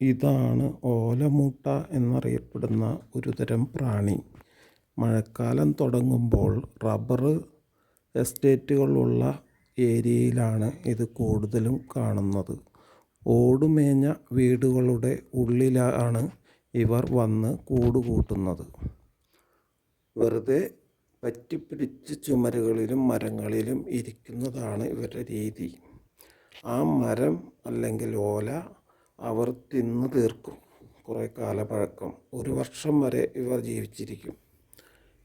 ഇതാണ് ഓലമൂട്ട എന്നറിയപ്പെടുന്ന ഒരുതരം പ്രാണി. മഴക്കാലം തുടങ്ങുമ്പോൾ റബ്ബർ എസ്റ്റേറ്റുകളുള്ള ഏരിയയിലാണ് ഇത് കൂടുതലും കാണുന്നത്. ഓടുമേഞ്ഞ വീടുകളുടെ ഉള്ളിലാണ് ഇവർ വന്ന് കൂടുകൂട്ടുന്നത്. വെറുതെ പറ്റിപ്പിടിച്ച് ചുമരുകളിലും മരങ്ങളിലും ഇരിക്കുന്നതാണ് ഇവരുടെ രീതി. ആ മരം അല്ലെങ്കിൽ ഓല അവർ തിന്നു തീർക്കും. കുറേ കാലപ്പഴക്കം ഒരു വർഷം വരെ ഇവർ ജീവിച്ചിരിക്കും.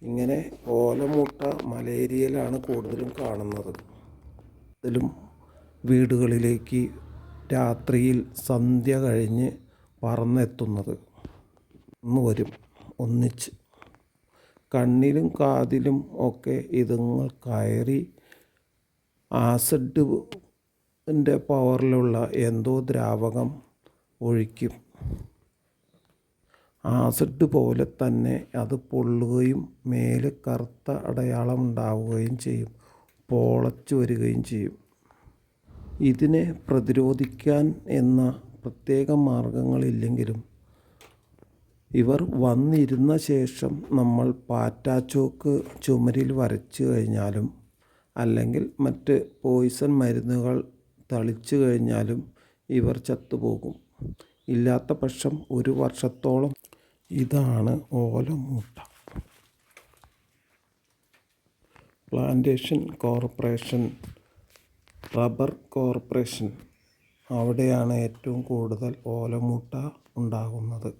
ഇങ്ങനെ ഓലമൂട്ട മലേരിയയിലാണ് കൂടുതലും കാണുന്നത്. ഇതിലും വീടുകളിലേക്ക് രാത്രിയിൽ സന്ധ്യ കഴിഞ്ഞ് പറന്നെത്തുന്നത്. ഒന്ന് വരും ഒന്നിച്ച്. കണ്ണിലും കാതിലും ഒക്കെ ഇതുങ്ങൾ കയറി ആസിഡിന്റെ പവറിലുള്ള എന്തോ ദ്രാവകം ഒഴിക്കും. ആസിഡ് പോലെ തന്നെ അത് പൊള്ളുകയും മേലെ കറുത്ത അടയാളം ഉണ്ടാവുകയും ചെയ്യും. പോളച്ചു വരികയും ചെയ്യും. ഇതിനെ പ്രതിരോധിക്കാൻ എന്ന പ്രത്യേക മാർഗങ്ങളില്ലെങ്കിലും ഇവർ വന്നിരുന്ന ശേഷം നമ്മൾ പാറ്റാച്ചോക്ക് ചുമരിൽ വരച്ചു കഴിഞ്ഞാലും അല്ലെങ്കിൽ മറ്റ് പോയിസൺ മരുന്നുകൾ തളിച്ചു കഴിഞ്ഞാലും ഇവർ ചത്തുപോകും. ഇല്ലാത്തപക്ഷം ഒരു വർഷത്തോളം ഇതാണ് ഓലമൂട്ട. പ്ലാന്റേഷൻ കോർപ്പറേഷൻ, റബ്ബർ കോർപ്പറേഷൻ അവിടെയാണ് ഏറ്റവും കൂടുതൽ ഓലമൂട്ട ഉണ്ടാകുന്നത്.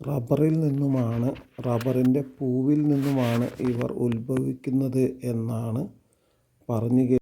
റബ്ബറിൽ നിന്നുമാണ് റബ്ബറിന്റെ പൂവിൽ നിന്നുമാണ് ഇവർ ഉത്ഭവിക്കുന്നത് എന്നാണ് പറഞ്ഞു